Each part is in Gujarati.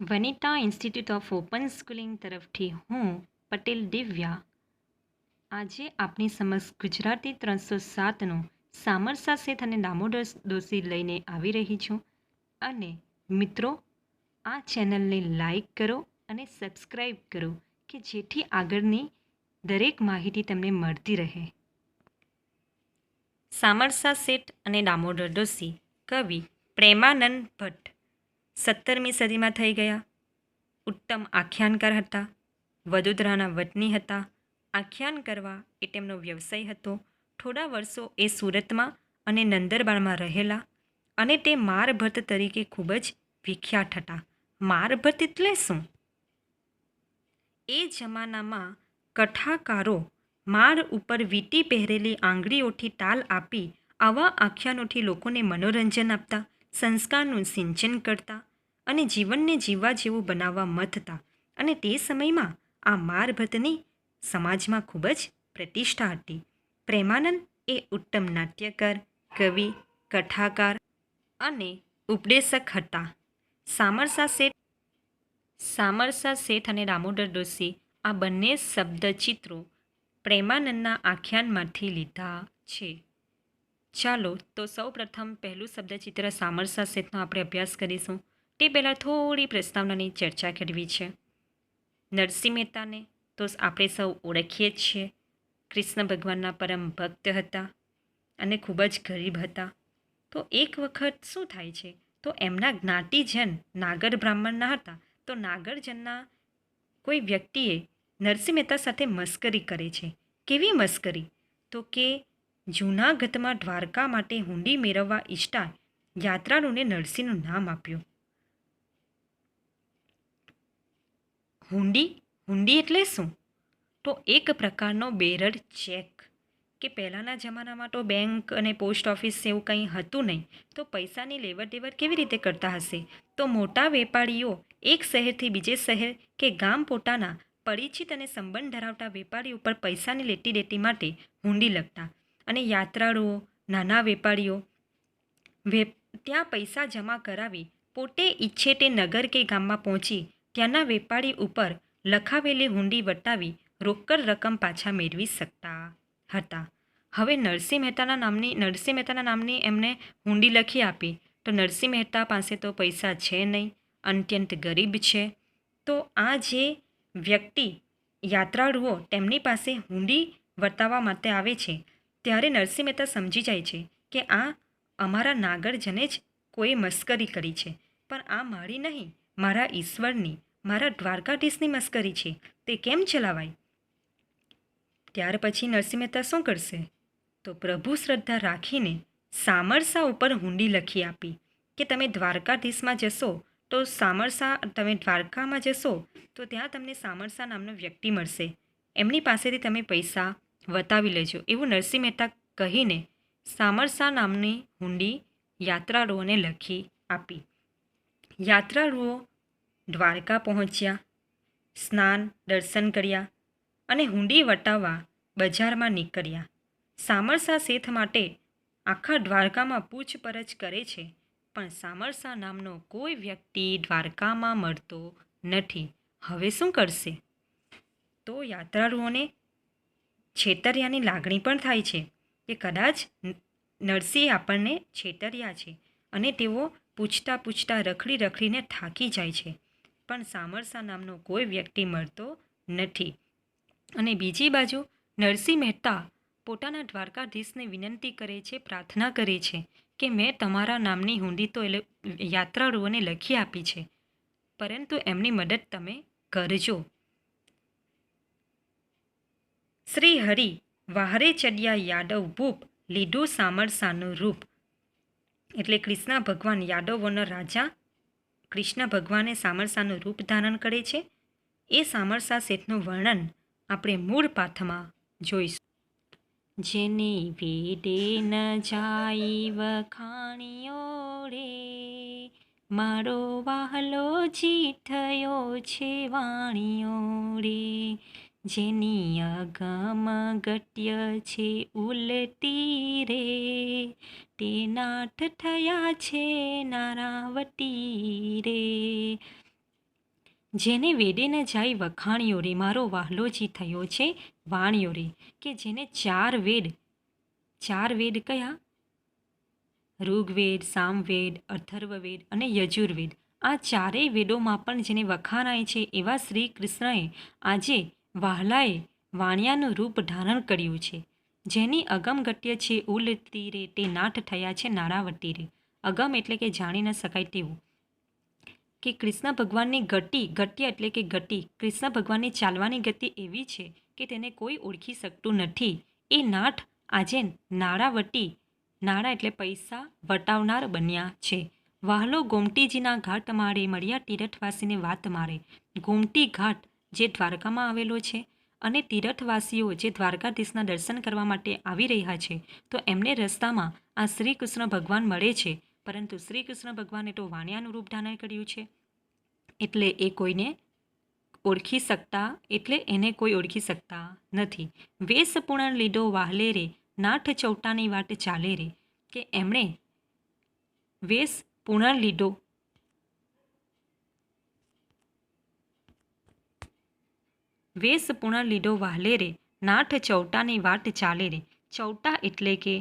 Vanita institute of open schooling તરફથી હું પટેલ દિવ્યા. આજે આપની સમક્ષ ગુજરાતી ત્રણસો સાતનું સામરસા શેઠ અને દામોદર દોશી લઈને આવી રહી છું. અને મિત્રો, આ ચેનલને લાઈક કરો અને સબસ્ક્રાઈબ કરો કે જેથી આગળની દરેક માહિતી તમને મળતી રહે. સામરસા શેઠ અને દામોદર દોશી કવિ પ્રેમાનંદ ભટ્ટ. સત્તરમી સદીમાં થઈ ગયા. ઉત્તમ આખ્યાનકાર હતા. વડોદરાના વતની હતા. આખ્યાન કરવા એ તેમનો વ્યવસાય હતો. થોડા વર્ષો એ સુરતમાં અને નંદરબારમાં રહેલા અને તે મારભટ્ટ તરીકે ખૂબ જ વિખ્યાત હતા. મારભટ્ટ એટલે શું? એ જમાનામાં કથાકારો માર ઉપર વીંટી પહેરેલી આંગળીઓથી તાલ આપી આવા આખ્યાનોથી લોકોને મનોરંજન આપતા. સંસ્કારનું સિંચન કરતા અને જીવનને જીવવા જેવું બનાવવા મથતા અને તે સમયમાં આ મારભતની સમાજમાં ખૂબ જ પ્રતિષ્ઠા હતી. પ્રેમાનંદ એ ઉત્તમ નાટ્યકાર, કવિ, કથાકાર અને ઉપદેશક હતા. સામરસા શેઠ સામરસા શેઠ અને દામોદર દોશી આ બંને શબ્દચિત્રો પ્રેમાનંદના આખ્યાનમાંથી લીધા છે. ચાલો તો સૌ પ્રથમ પહેલું શબ્દચિત્ર સામરસા શેઠનો આપણે અભ્યાસ કરીશું. તે પહેલાં થોડી પ્રસ્તાવનાની ચર્ચા કરવી છે. નરસિંહ મહેતાને તો આપણે સૌ ઓળખીએ જ છીએ. કૃષ્ણ ભગવાનના પરમ ભક્ત હતા અને ખૂબ જ ગરીબ હતા. તો એક વખત શું થાય છે? તો એમના જ્ઞાતિજન નાગર બ્રાહ્મણના હતા. તો નાગરજનના કોઈ વ્યક્તિએ નરસિંહ મહેતા સાથે મસ્કરી કરે છે. કેવી મસ્કરી? તો કે જૂનાગઢમાં દ્વારકા માટે હુંડી મેળવવા ઈચ્છતા યાત્રાળુને નરસિંહનું નામ આપ્યું. હુંડી? હુંડી એટલે શું? તો એક પ્રકારનો બેરડ ચેક કે પહેલાંના જમાનામાં તો બેંક અને પોસ્ટ ઓફિસ એવું કંઈ હતું નહીં, તો પૈસાની લેવડ દેવડ કેવી રીતે કરતા હશે? તો મોટા વેપારીઓ એક શહેરથી બીજે શહેર કે ગામ પોતાના પરિચિત અને સંબંધ ધરાવતા વેપારી ઉપર પૈસાની લેતી દેતી માટે હુંડી લખતા. અને યાત્રાળુઓ, નાના વેપારીઓ ત્યાં પૈસા જમા કરાવી પોતે ઈચ્છે તે નગર કે ગામમાં પહોંચી ત્યાંના વેપારી ઉપર લખાવેલી હુંડી વટાવી રોકડ રકમ પાછા મેળવી શકતા હતા. હવે નરસિંહ મહેતાના નામની, નરસિંહ મહેતાના નામની એમને હુંડી લખી આપી. તો નરસિંહ મહેતા પાસે તો પૈસા છે નહીં, અત્યંત ગરીબ છે. તો આ જે વ્યક્તિ યાત્રાળુઓ તેમની પાસે હુંડી વર્તાવવા માટે આવે છે ત્યારે નરસિંહ મહેતા સમજી જાય છે કે આ અમારા નાગરજને જ કોઈ મસ્કરી કરી છે. પણ આ મારી નહીં, મારા ઈશ્વરની, મારા દ્વારકાધીશની મસ્કરી છે. તે કેમ ચલાવાય? ત્યાર પછી નરસિંહ મહેતા શું કરશે? તો પ્રભુ શ્રદ્ધા રાખીને સામરસા ઉપર હુંડી લખી આપી કે તમે દ્વારકાધીશમાં જશો, તો સામરસા, તમે દ્વારકામાં જશો, તો ત્યાં તમને સામરસા નામનો વ્યક્તિ મળશે. એમની પાસેથી તમે પૈસા વતાવી લેજો. એવું નરસિંહ મહેતા કહીને સામરસા નામની હુંડી યાત્રાળુઓને લખી આપી. યાત્રાળુઓ દ્વારકા પહોંચ્યા, સ્નાન, દર્શન કર્યા અને હુંડી વટાવવા બજારમાં નીકળ્યા. સામરસા શેઠ માટે આખા દ્વારકામાં પૂછપરછ કરે છે, પણ સામરસા નામનો કોઈ વ્યક્તિ દ્વારકામાં મળતો નથી. હવે શું કરશે? તો યાત્રાળુઓને છેતરિયાની લાગણી પણ થાય છે કે કદાચ નરસિંહ આપણને છેતર્યા છે અને તેઓ પૂછતા પૂછતા રખડી રખડીને થાકી જાય છે. પણ સામરસા નામનો કોઈ વ્યક્તિ મળતો નથી. અને બીજી બાજુ, નરસિંહ મહેતા પોતાના દ્વારકાધીશને વિનંતી કરે છે, પ્રાર્થના કરે છે કે મેં તમારા નામની હુંડી તો યાત્રાળુઓને લખી આપી છે. પરંતુ એમની મદદ તમે કરજો. શ્રી હરિ વાહરે ચડ્યા યાદવ ભૂપ લીધું સામરસાનું રૂપ. એટલે કૃષ્ણ ભગવાન યાદવોના રાજા, કૃષ્ણ ભગવાને સામરસાનું રૂપ ધારણ કરે છે. એ સામરસા શેઠનું વર્ણન આપણે મૂળ પાથમાં જોઈશું. જેને વેદે ન જાય વખાણીઓ રે મારો વાહલો જી થયો છે વાણીઓ રે જેની આગામાં ગટ્ય છે ઉલટી રે, તે નાથ થયા છે નારાવતી રે. જેને વેડેને જાય વખાણ્યો રે, મારો વાહલોજી થયો છે વાણ્યો રે, કે જેને ચાર વેદ ચાર વેદ કયા? ઋગ્વેદ, સામવેદ અથર્વવેદ અને યજુર્વેદ. આ ચારેય વેદોમાં પણ જેને વખાણાય છે એવા શ્રી કૃષ્ણએ આજે વાહલાએ વાણિયાનું રૂપ ધારણ કર્યું છે. જેની અગમગટ્ય છે ઉલ તીરે તે નાઠ થયા છે નારાવટી રે અગમ એટલે કે જાણી ન શકાય તેવું. કે કૃષ્ણ ભગવાનની ગતિ ગટ્ય એટલે કે ગતિ કૃષ્ણ ભગવાનની ચાલવાની ગતિ એવી છે કે તેને કોઈ ઓળખી શકતું નથી. એ નાઠ આજે નાણાવટી નાણાં એટલે પૈસા, વટાવનાર બન્યા છે. વાહલો ગોમતીજીના ઘાટ મારે, મળ્યા તીરથવાસીને વાત મારે. ગોમતી ઘાટ જે દ્વારકામાં આવેલો છે અને તીરથવાસીઓ જે દ્વારકાધીશના દર્શન કરવા માટે આવી રહ્યા છે, તો એમને રસ્તામાં આ શ્રી કૃષ્ણ ભગવાન મળે છે. પરંતુ શ્રી કૃષ્ણ ભગવાને તો વાણિયાનું રૂપ ધારણ કર્યું છે. એટલે એ કોઈને ઓળખી શકતા, એટલે એને કોઈ ઓળખી શકતા નથી. વેશપૂર્ણ લીધો વાહલે રે નાઠ ચૌટાની વાટ ચાલે રે. કે એમણે વેશ પૂર્ણ લીધો વેશ પૂર્ણ લીડો વાહલે રે, નાઠ ચૌટાની વાટ ચાલે રે. ચૌટા એટલે કે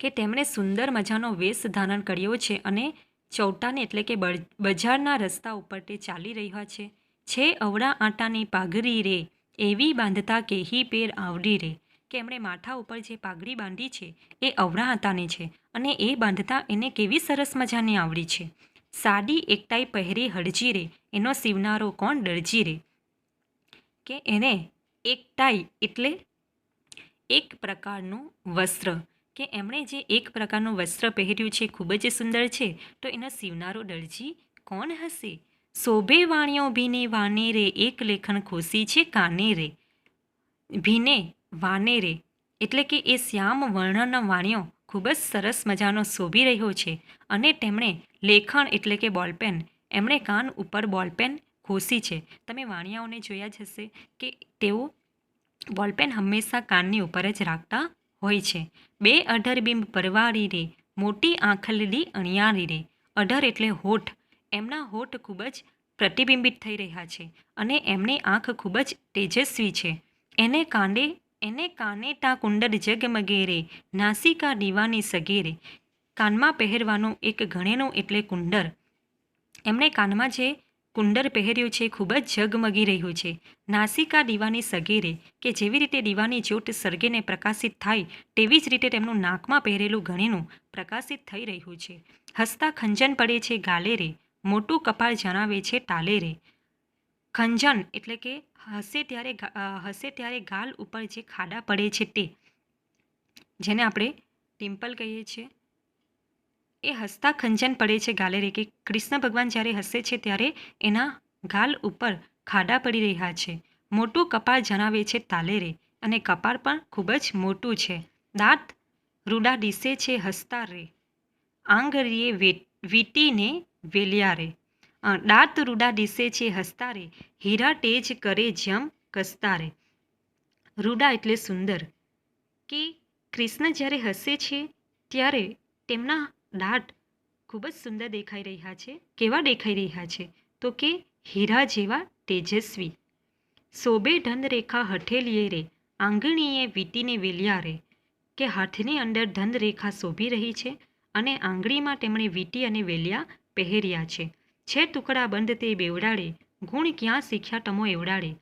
કે તેમણે સુંદર મજાનો વેશ ધારણ કર્યો છે અને ચૌટાને એટલે કે બજારના રસ્તા ઉપર તે ચાલી રહ્યા છે. છે અવળા આટાની પાઘરી રે, એવી બાંધતા કેહી પેર આવડી રે. કે એમણે માથા ઉપર જે પાઘડી બાંધી છે, એ અવળા આટાની છે અને એ બાંધતા એને કેવી સરસ મજાની આવડી છે. સાડી એકટાઈ પહેરી હળજી રે, એનો સીવનારો કોણ દરજી રે? કે એને એક ટાઈ એટલે એક પ્રકારનું વસ્ત્ર. કે એમણે જે એક પ્રકારનું વસ્ત્ર પહેર્યું છે, ખૂબ જ સુંદર છે, તો એનો સીવનારો દરજી કોણ હશે? શોભે વાણિયો ભીને વાને રે, એક લેખન ખોસી છે કાને રે? ભીને વાને રે, એટલે કે એ શ્યામ વર્ણનો વાણિયો ખૂબ જ સરસ મજાનો શોભી રહ્યો છે. અને તેમણે લેખન એટલે કે બોલપેન, એમણે કાન ઉપર બોલપેન ખોસી છે. તમે વાણિયાઓને જોયા જ હશે કે તેઓ બોલપેન હંમેશા કાનની ઉપર જ રાખતા હોય છે. બે અઢર બિંબ પરવારી રે, મોટી આંખલડી અણિયારી રે. અઢર એટલે હોઠ. એમના હોઠ ખૂબ જ પ્રતિબિંબિત થઈ રહ્યા છે અને એમની આંખ ખૂબ જ તેજસ્વી છે. એને કાંડે, એને કાને તા કુંડર જગમગે રે, નાસિકા દીવાની સગેરે કાનમાં પહેરવાનું એક ગણેનું એટલે કુંડર. એમણે કાનમાં જે કુંડર પહેર્યું છે, ખૂબ જ ઝગમગી રહ્યું છે. નાસિકા દીવાની સગેરે, કે જેવી રીતે દીવાની જ્યોત સર્ગેને પ્રકાશિત થાય, તેવી જ રીતે તેમનું નાકમાં પહેરેલું ઘણીનું પ્રકાશિત થઈ રહ્યું છે. હસતા ખંજન પડે છે ગાલે રે મોટું કપાળ જણાવે છે તાલે રે ખંજન એટલે કે હસે ત્યારે હસે ત્યારે ગાલ ઉપર જે ખાડા પડે છે તે, જેને આપણે ટિમ્પલ કહીએ છીએ. એ હસતા ખંજન પડે છે ગાલે રે કે કૃષ્ણ ભગવાન જ્યારે હસે છે ત્યારે એના ગાલ ઉપર ખાડા પડી રહ્યા છે. મોટું કપાળ જણાવે છે તાલે રે. અને કપાળ પણ ખૂબ જ મોટું છે. દાંત રૂડા ડીસે છે હસતા રે. આંગળીએ વીટીને વેલ્યા રે. દાંત રૂડા ડીસે છે હસતા રે. હીરા તેજ કરે જમ કસતા રે. રૂડા એટલે સુંદર. કે કૃષ્ણ જ્યારે હસે છે ત્યારે તેમના દાંત ખૂબ જ સુંદર દેખાઈ રહ્યા છે. કેવા દેખાઈ રહ્યા છે? તો કે હીરા જેવા તેજસ્વી. શોભે ધનરેખા હઠેલીએ રે, આંગણીએ વીતીને વેલ્યા રે, કે હાથની અંદર ધનરેખા શોભી રહી છે અને આંગળીમાં તેમણે વીટી અને વેલિયા પહેર્યા છે. છે ટુકડા બંધ તે બેવડાડે, ગુણ ક્યાં શીખ્યા તમો એવડાડે.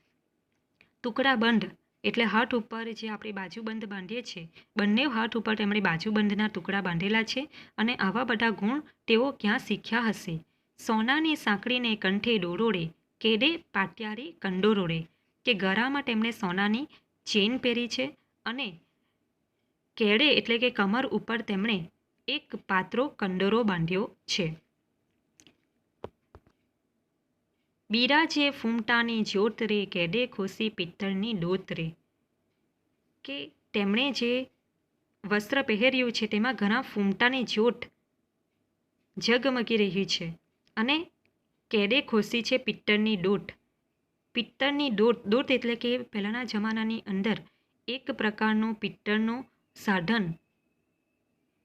ટુકડા બંધ એટલે હાથ ઉપર જે આપણે બાજુબંધ બાંધીએ છીએ, બંને હાથ ઉપર તેમણે બાજુબંધના ટુકડા બાંધેલા છે અને આવા બધા ગુણ તેઓ ક્યાં શીખ્યા હશે? સોનાની સાંકળીને કંઠે ડોરોડે, કેડે પાટિયારે કંડોરોડે, કે ગરામાં તેમણે સોનાની ચેન પહેરી છે અને કેડે એટલે કે કમર ઉપર તેમણે એક પાત્રો કંડોરો બાંધ્યો છે. બિરાજે ફૂમટાની જ્યોત રે કેડે ખુશી પિત્તળની ડોત રે કે તેમણે જે વસ્ત્ર પહેર્યું છે તેમાં ઘણા ફૂમટાની જ્યોત ઝગમગી રહી છે અને કેડે ખુશી છે પિત્તળની ડોટ. પિત્તળની ડોટ ડોટ એટલે કે પહેલાંના જમાનાની અંદર એક પ્રકારનું પિત્તળનું સાધન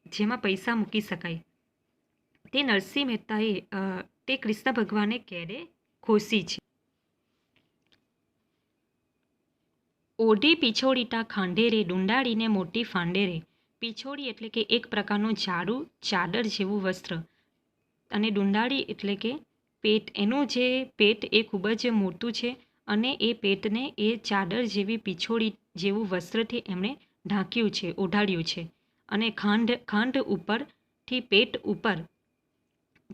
જેમાં પૈસા મૂકી શકાય. તે નરસિંહ મહેતાએ તે કૃષ્ણ ભગવાને કેડે ખુશી છે. ઓઢી પીછોડીટા ખાંડેરે ડુંડાળીને મોટી ફાંડેરે. પીછોડી એટલે કે એક પ્રકારનું ઝાડુ ચાદર જેવું વસ્ત્ર. અને ડુંડાળી એટલે કે પેટ. એનું જે પેટ એ ખૂબ જ મોટું છે અને એ પેટને એ ચાદર જેવી પીછોડી જેવું વસ્ત્રથી એમણે ઢાંક્યું છે ઓઢાડ્યું છે. અને ખાંડ ખાંડ ઉપરથી પેટ ઉપર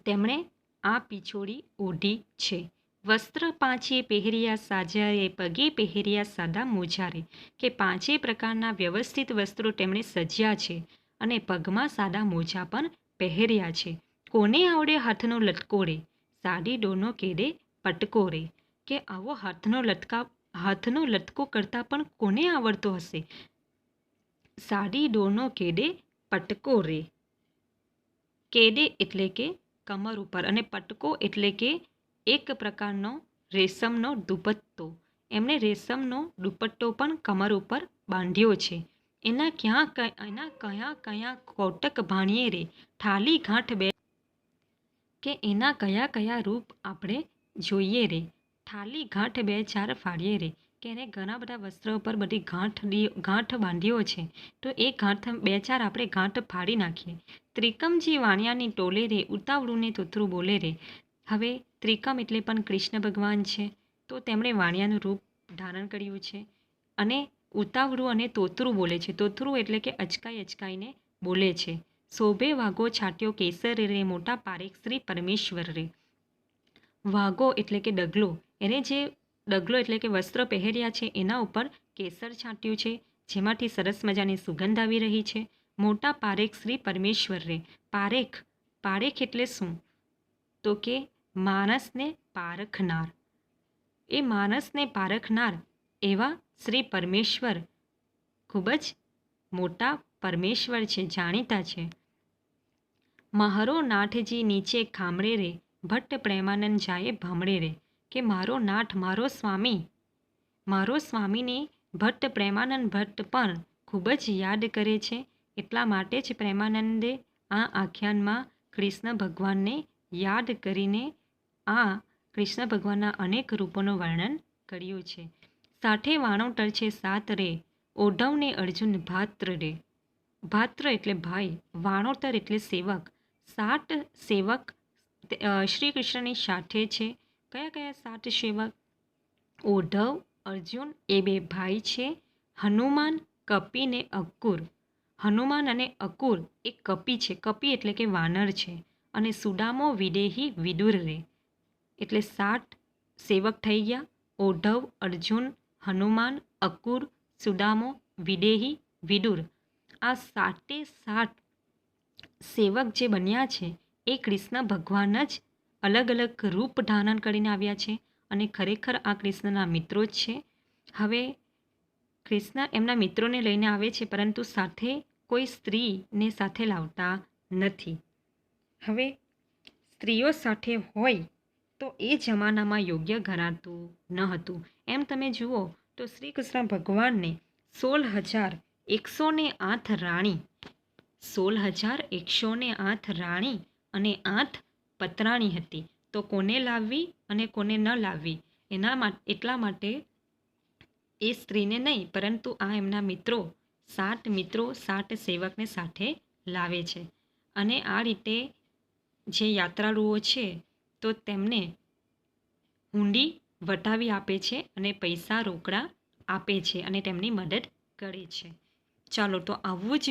તેમણે આ પીછોડી ઓઢી છે. વસ્ત્ર પાંચે પહેર્યા સાજાએ પગે પહેર્યા સાદા મોજારે, કે પાંચેય પ્રકારના વ્યવસ્થિત વસ્ત્રો તેમણે સજ્યા છે અને પગમાં સાદા મોજા પણ પહેર્યા છે. કોને આવડે હાથનો લટકો રે સાડી ડોનો કેડે પટકો રે કે આવો હાથનો લટકા, હાથનો લટકો કરતાં પણ કોને આવડતો હશે? સાડી ડોનો કેડે પટકો રે કેડે એટલે કે કમર ઉપર અને પટકો એટલે કે એક પ્રકારનો રેશમનો દુપટ્ટો. એમણે રેશમનો દુપટ્ટો પણ કમર ઉપર બાંધ્યો છે. એના ક્યાં એના કયા કયા કોટક ભાણીએ રે? ઠાલી ગાંઠ બે કે એના કયા કયા રૂપ આપણે જોઈએ રે? ઠાલી ગાંઠ બે ચાર ફાળીએ રે. કે એને ઘણા બધા વસ્ત્ર ઉપર બધી ગાંઠ ગાંઠ બાંધ્યો છે. તો એ ગાંઠ બે ચાર આપણે ગાંઠ ફાડી નાખીએ. ત્રિકમજી વાણિયાની ટોલે રે ઉતાવળું ને તોતરું બોલે રે. હવે ત્રિકમ એટલે પણ કૃષ્ણ ભગવાન છે, તો તેમણે વાણિયાનું રૂપ ધારણ કર્યું છે અને ઉતાવળું અને તોતરું બોલે છે. તોતરું એટલે કે અચકાઈ અચકાઈને બોલે છે. શોભે વાઘો છાટ્યો કેસર રે, મોટા પારેખ શ્રી પરમેશ્વર રે. વાઘો એટલે કે ડગલો, એને જે ડગલો એટલે કે વસ્ત્ર પહેર્યા છે, એના ઉપર કેસર છાંટ્યું છે, જેમાંથી સરસ મજાની સુગંધ આવી રહી છે. મોટા પારેખ શ્રી પરમેશ્વર રે. પારેખ પારેખ એટલે શું? તો કે માણસને પારખનાર. એ માણસને પારખનાર એવા શ્રી પરમેશ્વર ખૂબ જ મોટા પરમેશ્વર છે, જાણીતા છે. મારો નાથજી નીચે ખામરે રે, ભટ્ટ પ્રેમાનંદ જાય ભમરે રે, કે મારો નાથ મારો સ્વામી. મારો સ્વામીને ભટ્ટ પ્રેમાનંદ ભટ્ટ પણ ખૂબ જ યાદ કરે છે. એટલા માટે જ પ્રેમાનંદે આ આખ્યાનમાં કૃષ્ણ ભગવાનને યાદ કરીને આ કૃષ્ણ ભગવાનના અનેક રૂપોનું વર્ણન કર્યું છે. સાઠે વાણોતર છે સાત રે, ઓઢવને અર્જુન ભાત્ર રે. ભાત્ર એટલે ભાઈ, વાણોતર એટલે સેવક. સાત સેવક શ્રી કૃષ્ણની સાથે છે. કયા કયા સાત સેવક? ઓઢવ, અર્જુન એ બે ભાઈ છે. હનુમાન, કપી ને અકુર હનુમાન અને અકુર એ કપી છે. કપી એટલે કે વાનર છે. અને સુદામો વિદેહી વિદુર રે. એટલે સાત સેવક થઈ ગયા ઓઢવ અર્જુન, હનુમાન, અકુર, સુદામો, વિદેહી, વિદુર. આ સાતે સાત સેવક જે બન્યા છે, એ કૃષ્ણ ભગવાન જ અલગ અલગ રૂપ ધારણ કરીને આવ્યા છે અને ખરેખર આ કૃષ્ણના મિત્રો જ છે. હવે કૃષ્ણ એમના મિત્રોને લઈને આવે છે, પરંતુ સાથે કોઈ સ્ત્રીને સાથે લાવતા નથી. હવે સ્ત્રીઓ સાથે હોય તો એ જમાનામાં યોગ્ય ગણાતું ન હતું. એમ તમે જુઓ તો શ્રી કૃષ્ણ ભગવાનને સોળ હજાર એકસો ને આઠ રાણી, સોળ હજાર એકસો ને આઠ રાણી અને આઠ પતરાણી હતી. તો કોને લાવવી અને કોને ન લાવવી? એના માટે એટલા માટે એ સ્ત્રીને નહીં, પરંતુ આ એમના મિત્રો, સાત મિત્રો, સાત સેવકને સાથે લાવે છે. અને આ રીતે જે યાત્રાળુઓ છે તો તેમને હુંડી વટાવી આપે છે અને પૈસા રોકડા આપે છે અને તેમની મદદ કરે છે. ચાલો, તો આવું જ